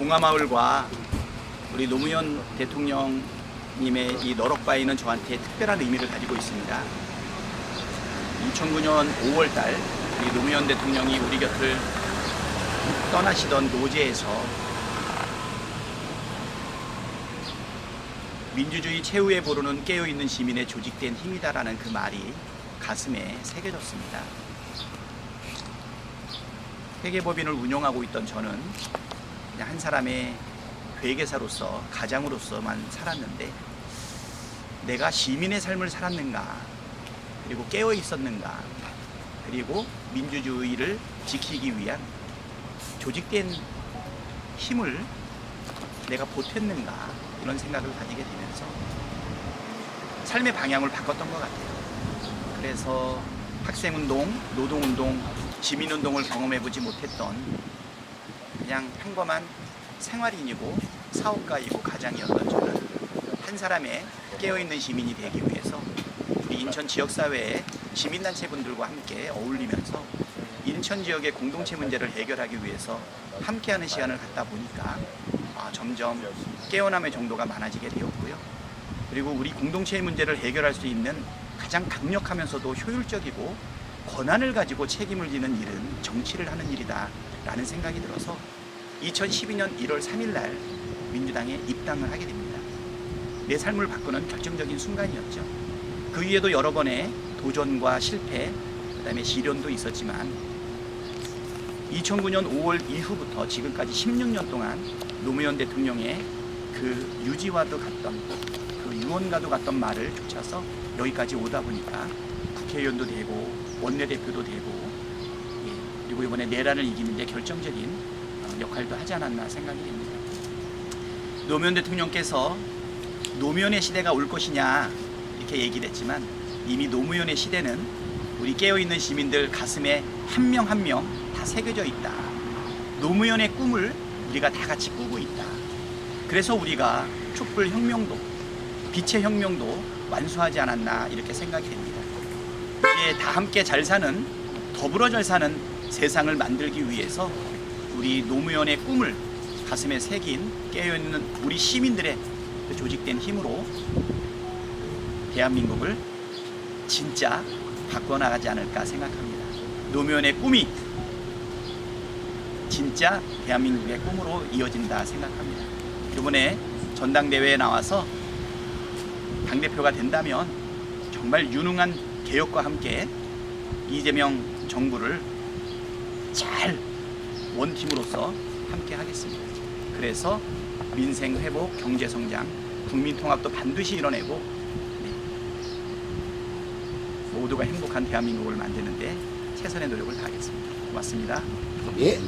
봉하마을과 우리 노무현 대통령님의 이 너럭바위는 저한테 특별한 의미를 가지고 있습니다. 2009년 5월달 우리 노무현 대통령이 우리 곁을 떠나시던 노제에서 민주주의 최후의 보루는 깨어있는 시민의 조직된 힘이다라는 그 말이 가슴에 새겨졌습니다. 회계법인을 운영하고 있던 저는 한 사람의 회계사로서 가장으로서만 살았는데 내가 시민의 삶을 살았는가 그리고 깨어 있었는가 그리고 민주주의를 지키기 위한 조직된 힘을 내가 보탰는가 이런 생각을 가지게 되면서 삶의 방향을 바꿨던 것 같아요. 그래서 학생운동, 노동운동, 시민운동을 경험해보지 못했던 그냥 평범한 생활인이고 사업가이고 가장이었던 저는 한 사람의 깨어있는 시민이 되기 위해서 우리 인천 지역사회의 시민단체분들과 함께 어울리면서 인천 지역의 공동체 문제를 해결하기 위해서 함께하는 시간을 갖다 보니까 아, 점점 깨어남의 정도가 많아지게 되었고요. 그리고 우리 공동체의 문제를 해결할 수 있는 가장 강력하면서도 효율적이고 권한을 가지고 책임을 지는 일은 정치를 하는 일이다라는 생각이 들어서 2012년 1월 3일 날 민주당에 입당을 하게 됩니다. 내 삶을 바꾸는 결정적인 순간이었죠. 그 위에도 여러 번의 도전과 실패, 그다음에 시련도 있었지만 2009년 5월 이후부터 지금까지 16년 동안 노무현 대통령의 그 유지와도 갔던 그 유언과도 갔던 말을 쫓아서 여기까지 오다 보니까 국회의원도 되고 원내대표도 되고 예, 그리고 이번에 내란을 이기는데 결정적인 어, 역할도 하지 않았나 생각이 됩니다. 노무현 대통령께서 노무현의 시대가 올 것이냐 이렇게 얘기를 했지만 이미 노무현의 시대는 우리 깨어있는 시민들 가슴에 한 명 한 명 다 새겨져 있다. 노무현의 꿈을 우리가 다 같이 꾸고 있다. 그래서 우리가 촛불 혁명도 빛의 혁명도 완수하지 않았나 이렇게 생각이 됩니다. 이제 다 함께 잘 사는 더불어 잘 사는 세상을 만들기 위해서 우리 노무현의 꿈을 가슴에 새긴 깨어있는 우리 시민들의 그 조직된 힘으로 대한민국을 진짜 바꿔나가지 않을까 생각합니다. 노무현의 꿈이 진짜 대한민국의 꿈으로 이어진다 생각합니다. 이번에 전당대회에 나와서 당대표가 된다면 정말 유능한 개혁과 함께 이재명 정부를 잘 원팀으로서 함께 하겠습니다. 그래서 민생 회복, 경제 성장, 국민 통합도 반드시 이뤄내고 네, 모두가 행복한 대한민국을 만드는데 최선의 노력을 다하겠습니다. 고맙습니다. 예.